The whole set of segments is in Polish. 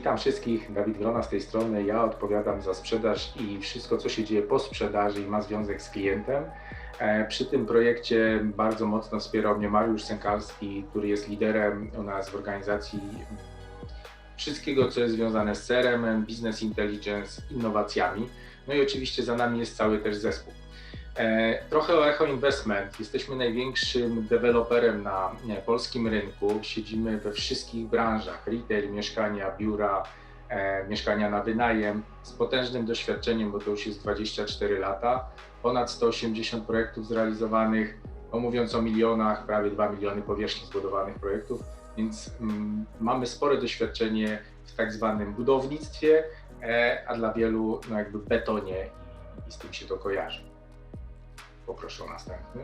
witam wszystkich. Dawid Grona z tej strony. Ja odpowiadam za sprzedaż i wszystko, co się dzieje po sprzedaży i ma związek z klientem. E, przy tym projekcie bardzo mocno wspierał mnie Mariusz Sękalski, który jest liderem u nas w organizacji wszystkiego, co jest związane z CRM, business intelligence, innowacjami. No i oczywiście za nami jest cały też zespół. E, trochę o Echo Investment. Jesteśmy największym deweloperem na polskim rynku. Siedzimy we wszystkich branżach: retail, mieszkania, biura, e, mieszkania na wynajem, z potężnym doświadczeniem, bo to już jest 24 lata. Ponad 180 projektów zrealizowanych, no mówiąc o milionach, prawie 2 miliony powierzchni zbudowanych projektów, więc mm, mamy spore doświadczenie w tak zwanym budownictwie, e, a dla wielu no jakby betonie i, i z tym się to kojarzy. Poproszę o następny.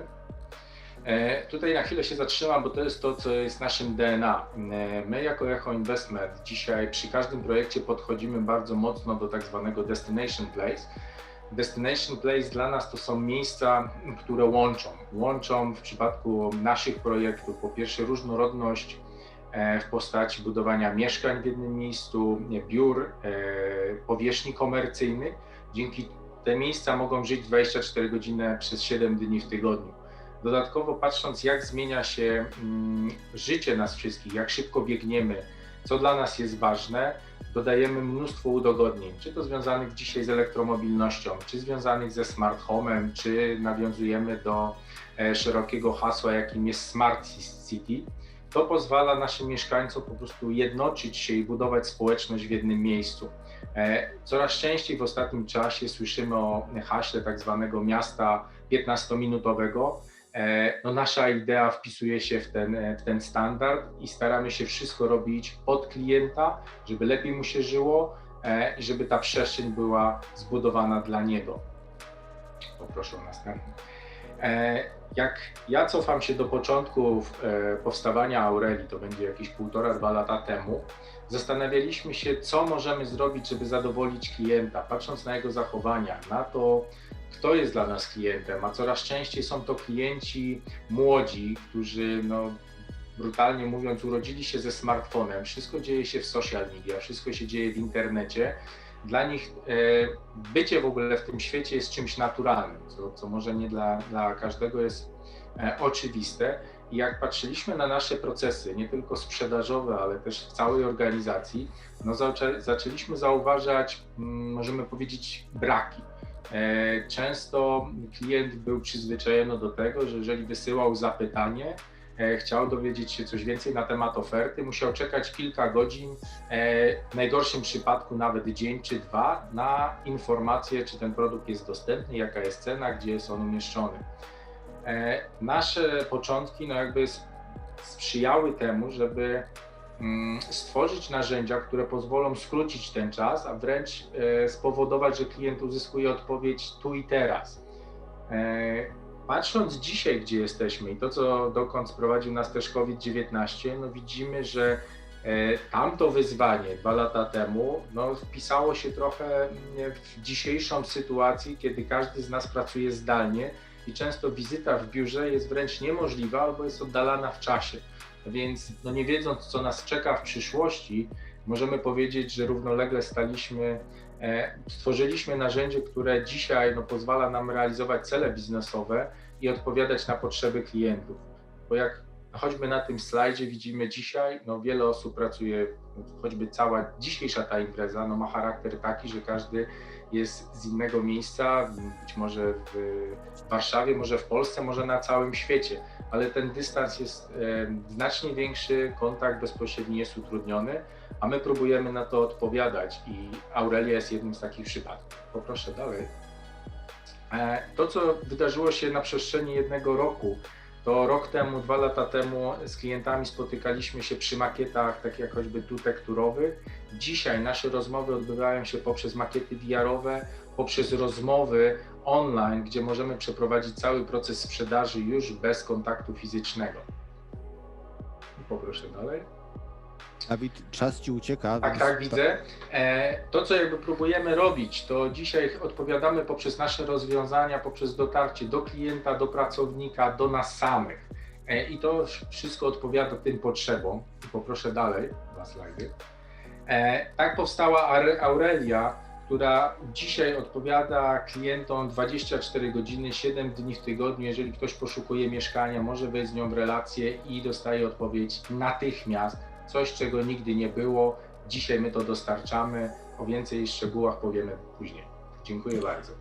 E, tutaj na chwilę się zatrzymam, bo to jest to, co jest naszym DNA. E, my jako Echo Investment dzisiaj przy każdym projekcie podchodzimy bardzo mocno do tak zwanego destination place. Destination place dla nas to są miejsca, które łączą. Łączą w przypadku naszych projektów po pierwsze różnorodność e, w postaci budowania mieszkań w jednym miejscu, biur, powierzchni komercyjnych. Dzięki te miejsca mogą żyć 24 godziny przez 7 dni w tygodniu. Dodatkowo patrząc, jak zmienia się mm, życie nas wszystkich, jak szybko biegniemy, co dla nas jest ważne, dodajemy mnóstwo udogodnień, czy to związanych dzisiaj z elektromobilnością, czy związanych ze smart homem, czy nawiązujemy do e, szerokiego hasła, jakim jest Smart City. To pozwala naszym mieszkańcom po prostu jednoczyć się i budować społeczność w jednym miejscu. E, coraz częściej w ostatnim czasie słyszymy o haśle tak zwanego miasta 15-minutowego. E, no nasza idea wpisuje się w ten, w ten standard i staramy się wszystko robić pod klienta, żeby lepiej mu się żyło e, i żeby ta przestrzeń była zbudowana dla niego. Poproszę o następny. Jak ja cofam się do początków powstawania Aureli, to będzie jakieś półtora, dwa lata temu, zastanawialiśmy się, co możemy zrobić, żeby zadowolić klienta, patrząc na jego zachowania, na to, kto jest dla nas klientem, a coraz częściej są to klienci młodzi, którzy no, brutalnie mówiąc, urodzili się ze smartfonem, wszystko dzieje się w social media, wszystko się dzieje w internecie. Dla nich e, bycie w ogóle w tym świecie jest czymś naturalnym, co, co może nie dla, dla każdego jest e, oczywiste. I jak patrzyliśmy na nasze procesy, nie tylko sprzedażowe, ale też w całej organizacji, no zaczę, zaczęliśmy zauważać, mm, możemy powiedzieć, braki. E, często klient był przyzwyczajony do tego, że jeżeli wysyłał zapytanie, chciał dowiedzieć się coś więcej na temat oferty, musiał czekać kilka godzin, e, w najgorszym przypadku nawet dzień czy dwa, na informację, czy ten produkt jest dostępny, jaka jest cena, gdzie jest on umieszczony. E, nasze początki no jakby sprzyjały temu, żeby mm, stworzyć narzędzia, które pozwolą skrócić ten czas, a wręcz e, spowodować, że klient uzyskuje odpowiedź tu i teraz. E, patrząc dzisiaj, gdzie jesteśmy i to, co dokąd sprowadził nas też COVID-19, no widzimy, że tamto wyzwanie dwa lata temu no, wpisało się trochę w dzisiejszą sytuację, kiedy każdy z nas pracuje zdalnie i często wizyta w biurze jest wręcz niemożliwa albo jest oddalana w czasie. Więc no nie wiedząc, co nas czeka w przyszłości, możemy powiedzieć, że równolegle staliśmy, e, stworzyliśmy narzędzie, które dzisiaj no, pozwala nam realizować cele biznesowe i odpowiadać na potrzeby klientów. Bo jak choćby na tym slajdzie widzimy dzisiaj, no wiele osób pracuje, choćby cała dzisiejsza ta impreza no ma charakter taki, że każdy jest z innego miejsca, być może w Warszawie, może w Polsce, może na całym świecie, ale ten dystans jest znacznie większy, kontakt bezpośredni jest utrudniony, a my próbujemy na to odpowiadać i Aurelia jest jednym z takich przypadków. Poproszę dalej. E, to, co wydarzyło się na przestrzeni jednego roku, to rok temu, dwa lata temu z klientami spotykaliśmy się przy makietach, tak jak choćby tu tekturowych. Dzisiaj nasze rozmowy odbywają się poprzez makiety VR-owe, poprzez rozmowy online, gdzie możemy przeprowadzić cały proces sprzedaży już bez kontaktu fizycznego. Poproszę dalej. Dawid, czas ci ucieka. Tak, tak, widzę. E, to, co jakby próbujemy robić, to dzisiaj odpowiadamy poprzez nasze rozwiązania, poprzez dotarcie do klienta, do pracownika, do nas samych. E, I to wszystko odpowiada tym potrzebom. Poproszę dalej, dwa slajdy. E, tak powstała Aurelia, która dzisiaj odpowiada klientom 24 godziny, 7 dni w tygodniu. Jeżeli ktoś poszukuje mieszkania, może wejść z nią w relację i dostaje odpowiedź natychmiast. Coś, czego nigdy nie było. Dzisiaj my to dostarczamy. O więcej szczegółach powiemy później. Dziękuję bardzo.